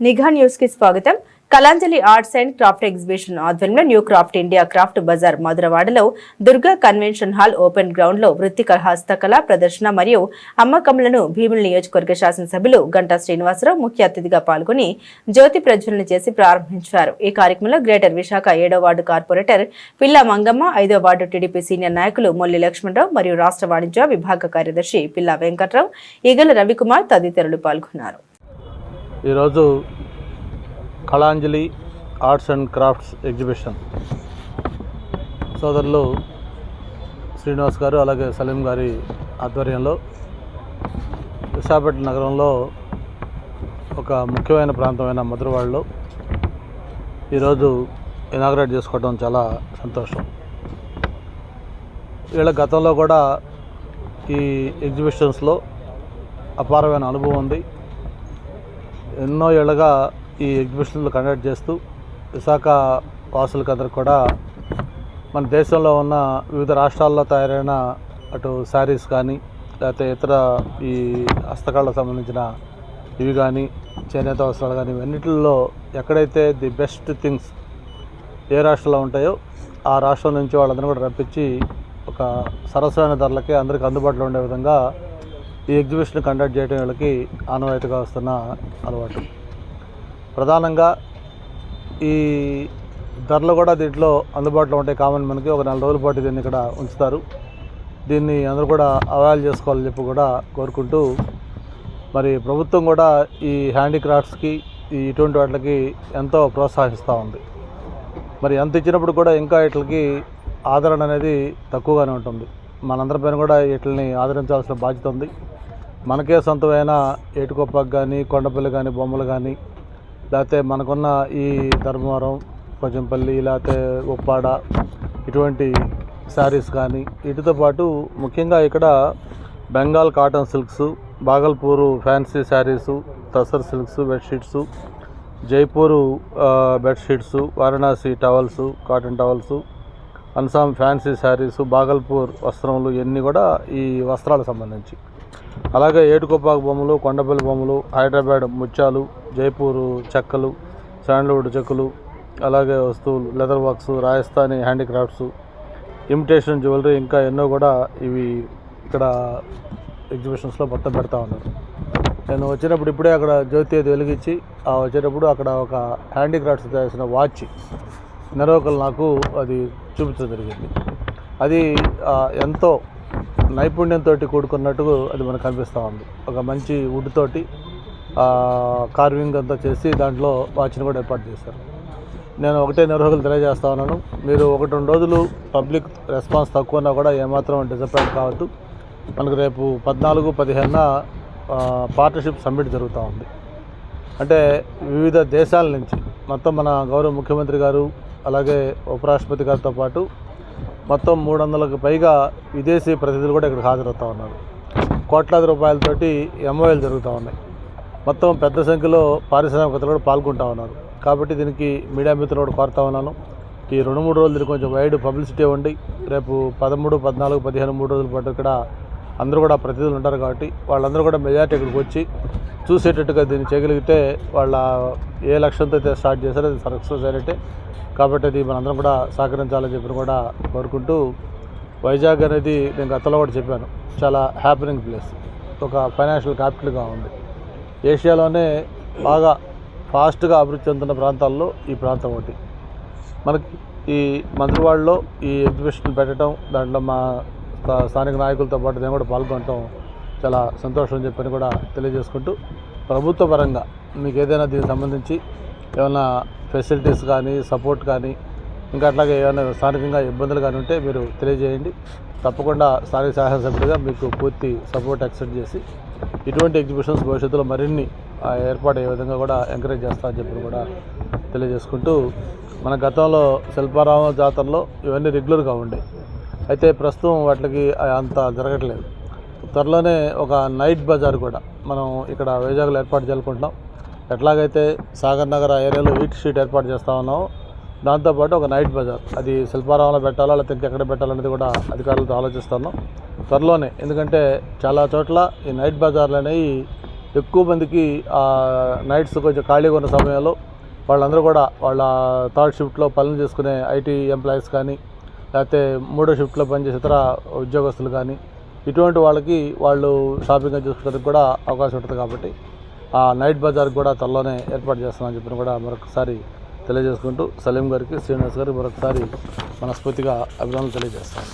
నిఘా న్యూస్కి స్వాగతం. Kalanjali arts and craft exhibition ఆధ్వర్యంలో New Craft India Craft Bazaar మధురవాడలో Durga convention hall open గ్రౌండ్లో వృత్తిక హస్తకళ ప్రదర్శన మరియు అమ్మకములను భీముల నియోజకవర్గ శాసనసభ్యులు గంటా శ్రీనివాసరావు ముఖ్య అతిథిగా పాల్గొని జ్యోతి ప్రజ్వలన చేసి ప్రారంభించారు. ఈ కార్యక్రమంలో గ్రేటర్ విశాఖ ఏడో వార్డు కార్పొరేటర్ పిల్ల మంగమ్మ ఐదో వార్డు టీడీపీ సీనియర్ నాయకులు మొల్లి లక్ష్మణరావు మరియు రాష్ట్ర వాణిజ్య విభాగ కార్యదర్శి పిల్ల వెంకట్రావు ఈగల రవికుమార్ తదితరులు పాల్గొన్నారు. ఈరోజు Kalanjali arts and crafts exhibition. సోదరులు శ్రీనివాస్ గారు అలాగే సలీం గారి ఆధ్వర్యంలో విశాఖపట్నం నగరంలో ఒక ముఖ్యమైన ప్రాంతమైన మధురవాడలో ఈరోజు ఇనాగ్రేట్ చేసుకోవడం చాలా సంతోషం. వీళ్ళ గతంలో కూడా ఈ ఎగ్జిబిషన్స్లో అపారమైన అనుభవం ఉంది. ఎన్నో ఏళ్ళుగా ఈ ఎగ్జిబిషన్లు కండక్ట్ చేస్తూ విశాఖ వాసులకు కూడా మన దేశంలో ఉన్న వివిధ రాష్ట్రాల్లో తయారైన అటు శారీస్ కానీ లేకపోతే ఇతర ఈ హస్తకళలకు సంబంధించిన ఇవి కానీ చేనేత వస్త్రాలు కానీ ఇవన్నిటిల్లో ఎక్కడైతే ది బెస్ట్ థింగ్స్ ఏ రాష్ట్రంలో ఉంటాయో ఆ రాష్ట్రం నుంచి వాళ్ళందరూ కూడా రప్పించి ఒక సరసమైన ధరలకే అందరికీ అందుబాటులో ఉండే విధంగా ఈ ఎగ్జిబిషన్ కండక్ట్ చేయడం వీళ్ళకి ఆనవాయితీగా వస్తున్న అలవాటు. ప్రధానంగా ఈ ధరలు కూడా దీంట్లో అందుబాటులో ఉంటాయి కామన్ మనకి ఒక నెల రోజుల పాటు దీన్ని ఇక్కడ ఉంచుతారు. దీన్ని అందరూ కూడా అవైల్ చేసుకోవాలని చెప్పి కూడా కోరుకుంటూ మరి ప్రభుత్వం కూడా ఈ హ్యాండీక్రాఫ్ట్స్కి ఈ ఇటువంటి వాటికి ఎంతో ప్రోత్సహిస్తూ ఉంది. మరి ఎంత ఇచ్చినప్పుడు కూడా ఇంకా వీటికి ఆదరణ అనేది తక్కువగానే ఉంటుంది. మనందరిపైన కూడా వీటిని ఆదరించాల్సిన బాధ్యత ఉంది. మనకే సొంతమైన ఏటుకొప్పకు కానీ కొండపల్లి కానీ బొమ్మలు కానీ లేకపోతే మనకున్న ఈ ధర్మవరం కొంచెంపల్లి లేకపోతే ఉప్పాడ ఇటువంటి శారీస్ కానీ వీటితో పాటు ముఖ్యంగా ఇక్కడ Bengal cotton silks Bhagalpur fancy sarees tussar silks bedsheets Jaipur bedsheets Varanasi towels cotton towels అన్సాం fancy sarees Bhagalpur వస్త్రములు ఇవన్నీ కూడా ఈ వస్త్రాలకు సంబంధించి. అలాగే ఏటుకొప్పాకు బొమ్మలు కొండపల్లి బొమ్మలు హైదరాబాద్ ముత్యాలు జైపూరు చెక్కలు శాండల్వుడ్ చెక్కలు అలాగే వస్తువులు leather works Rajasthani handicrafts imitation jewellery ఇంకా ఎన్నో కూడా ఇవి ఇక్కడ ఎగ్జిబిషన్స్లో మొత్తం పెడతా ఉన్నారు. నేను వచ్చినప్పుడు ఇప్పుడే అక్కడ జ్యోతి అది వెలిగించి ఆ వచ్చేటప్పుడు అక్కడ ఒక హ్యాండీక్రాఫ్ట్స్ చేసిన వాచ్ నెరవకలు నాకు అది చూపించడం జరిగింది. అది ఎంతో నైపుణ్యంతో కూడుకున్నట్టు అది మనకు కనిపిస్తూ ఉంది. ఒక మంచి వుడ్ తోటి కార్వింగ్ అంతా చేసి దాంట్లో వాచ్ని కూడా ఏర్పాటు చేశారు. నేను ఒకటే నిర్వాహకులు తెలియజేస్తా ఉన్నాను. మీరు ఒకటి రెండు రోజులు పబ్లిక్ రెస్పాన్స్ తక్కువ ఉన్నా కూడా ఏమాత్రం డిసప్పాయింట్ కావద్దు. మనకు రేపు పద్నాలుగు పదిహేనున పార్ట్నర్షిప్ సమ్మిట్ జరుగుతూ ఉంది. అంటే వివిధ దేశాల నుంచి మొత్తం మన గౌరవ ముఖ్యమంత్రి గారు అలాగే ఉపరాష్ట్రపతి గారితో పాటు మొత్తం మూడు వందలకు పైగా విదేశీ ప్రతినిధులు కూడా ఇక్కడ హాజరవుతూ ఉన్నారు. కోట్లాది రూపాయలతోటి ఎంఓఎల్ జరుగుతూ ఉన్నాయి. మొత్తం పెద్ద సంఖ్యలో పారిశ్రామికతలు కూడా పాల్గొంటూ ఉన్నారు. కాబట్టి దీనికి మీడియా మిత్రులు కూడా కోరుతా ఉన్నాను. ఈ రెండు మూడు రోజులు కొంచెం వైడ్ పబ్లిసిటీ ఇవ్వండి. రేపు పదమూడు పద్నాలుగు పదిహేను మూడు రోజుల పాటు ఇక్కడ అందరూ కూడా ప్రతినిధులు ఉంటారు కాబట్టి వాళ్ళందరూ కూడా మెజార్టీ ఇక్కడికి వచ్చి చూసేటట్టుగా దీన్ని చేయగలిగితే వాళ్ళ ఏ లక్ష్యంతో అయితే స్టార్ట్ చేశారో అది సక్సెస్ అయినట్టే. కాబట్టి అది మనందరం కూడా సహకరించాలని చెప్పి కూడా కోరుకుంటూ వైజాగ్ అనేది నేను గతంలో కూడా చెప్పాను. చాలా హ్యాపీనింగ్ ప్లేస్ ఒక ఫైనాన్షియల్ క్యాపిటల్గా ఉంది. ఏషియాలోనే బాగా ఫాస్ట్గా అభివృద్ధి చెందుతున్న ప్రాంతాల్లో ఈ ప్రాంతం ఒకటి. మనకి ఈ మంత్రివాడలో ఈ ఎగ్జిబిషన్ పెట్టడం దాంట్లో మా స్థా- స్థానిక నాయకులతో పాటు నేను కూడా పాల్గొనటం చాలా సంతోషం అని చెప్పని కూడా తెలియజేసుకుంటూ ప్రభుత్వ పరంగా మీకు ఏదైనా దీనికి సంబంధించి ఏమైనా ఫెసిలిటీస్ కానీ సపోర్ట్ కానీ ఇంకా అట్లాగే ఏమైనా స్థానికంగా ఇబ్బందులు కానీ ఉంటే మీరు తెలియజేయండి. తప్పకుండా స్థానిక శాసనసభ్యుడిగా మీకు పూర్తి సపోర్ట్ యాక్సెప్ట్ చేసి ఇటువంటి ఎగ్జిబిషన్స్ భవిష్యత్తులో మరిన్ని ఆ, ఏర్పాటు అయ్యే విధంగా కూడా ఎంకరేజ్ చేస్తా అని చెప్పి కూడా తెలియజేసుకుంటూ మన గతంలో శిల్పారామ జాతరలో ఇవన్నీ రెగ్యులర్గా ఉండే. అయితే ప్రస్తుతం వాటికి అంత జరగట్లేదు. త్వరలోనే ఒక నైట్ బజార్ కూడా మనం ఇక్కడ వైజాగ్లో ఏర్పాటు చేసుకుంటున్నాం ఎట్లాగైతే సాగర్ నగర్ ఏరియాలో వీట్ స్ట్రీట్ ఏర్పాటు చేస్తా ఉన్నాం దాంతోపాటు ఒక నైట్ బజార్. అది శిల్పారామంలో పెట్టాలా లేకపోతే ఎక్కడ పెట్టాలనేది కూడా అధికారులతో ఆలోచిస్తున్నాం త్వరలోనే ఎందుకంటే చాలా చోట్ల ఈ నైట్ బజార్లు అనేవి ఎక్కువ మందికి నైట్స్ కొంచెం ఖాళీగా ఉన్న సమయంలో వాళ్ళందరూ కూడా వాళ్ళ థర్డ్ షిఫ్ట్లో పనులు చేసుకునే ఐటీ ఎంప్లాయీస్ కానీ లేకపోతే మూడో షిఫ్ట్లో పనిచేసే ఇతర ఉద్యోగస్తులు కానీ ఇటువంటి వాళ్ళకి వాళ్ళు షాపింగ్ చేసుకోవడానికి కూడా అవకాశం ఉంటుంది కాబట్టి ఆ నైట్ బజార్ కూడా త్వరలోనే ఏర్పాటు చేస్తామని చెప్పిన కూడా మరొకసారి తెలియజేసుకుంటూ సలీం గారికి శ్రీనివాస్ గారికి మరొకసారి మనస్ఫూర్తిగా అభినందనలు తెలియజేస్తాను.